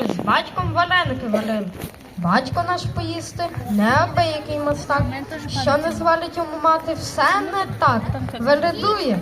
ми з батьком вареники варили. Батько наш поїсти, неабиякий мастак, що не звалить йому мати, все не так, вередує.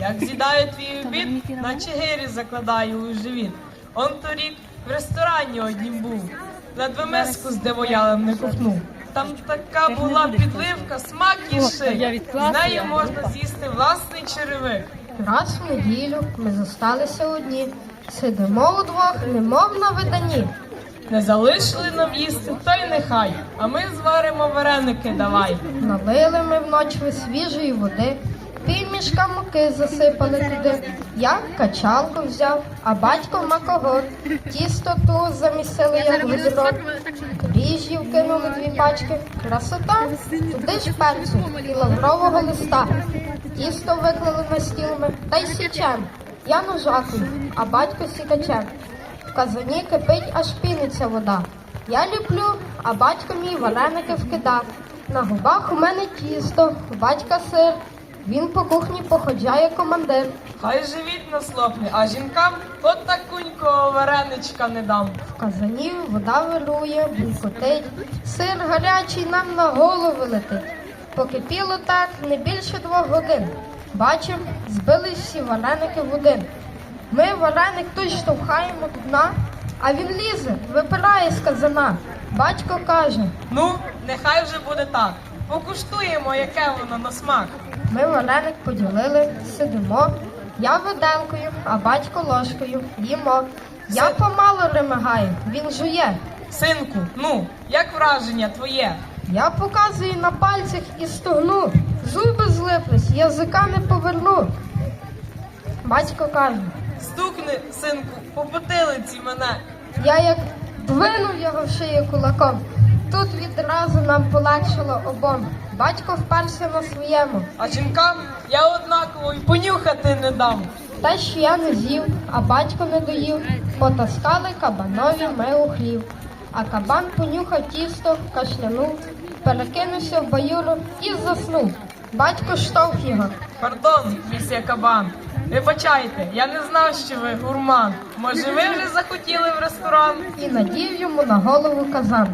Як з'їдаю твій обід, наче гирі закладаю у живіт. Он торік в ресторані однім був, ледве миску з дивоялем не ковтнув. Там така була підливка, смак і шик. З нею можна з'їсти власний черевик. Раз в неділю ми зосталися одні, сидимо удвох, немов на виданні. Не залишили нам їсти, то й нехай, а ми зваримо вареники давай. Налили ми вночі свіжої води, півмішка муки засипали туди. Я качалку взяв, а батько макогон. Тісто ту замісили, як ведро. Ріжів кинули дві пачки. Красота, туди ж перцю і лаврового листа. Тісто виклали на стіл ми, та й січем. Я ножакою, а батько сікачем. В казані кипить, аж піниться вода. Я ліплю, а батько мій вареники вкидав. На губах у мене тісто, у батька сир. Він по кухні походжає командир. Хай живіт наслопне, а жінкам от такунького вареничка не дам. В казані вода вирує, булькотить, сир гарячий нам на голову летить. Покипіло так не більше двох годин. Бачим, збились всі вареники в один. Ми вареник той штовхаємо до дна, а він лізе, випирає з казана. Батько каже, Ну, нехай вже буде так. Покуштуємо, яке воно на смак. ми вареник поділили, сидимо. Я виделкою, а батько ложкою. Їмо. Я помалу ремигаю, він жує. Синку, ну, як враження твоє? Я показую на пальцях і стогну. Зуби язика не поверну. Батько каже, Стукни, синку, по потилиці мене. я як двинув його в шию кулаком. Тут відразу нам полегшило обом. Батько вперся на своєму. А жінкам я однаково й понюхати не дам. Те, що я не з'їв, а батько не доїв, потаскали кабанові ми у хлів. А кабан понюхав тісто, кашлянув, перекинувся в баюру і заснув. Батько штовх його. Пардон, місія кабан. Вибачайте, я не знав, що ви гурман. Може, ви вже захотіли в ресторан? І надів йому на голову казан.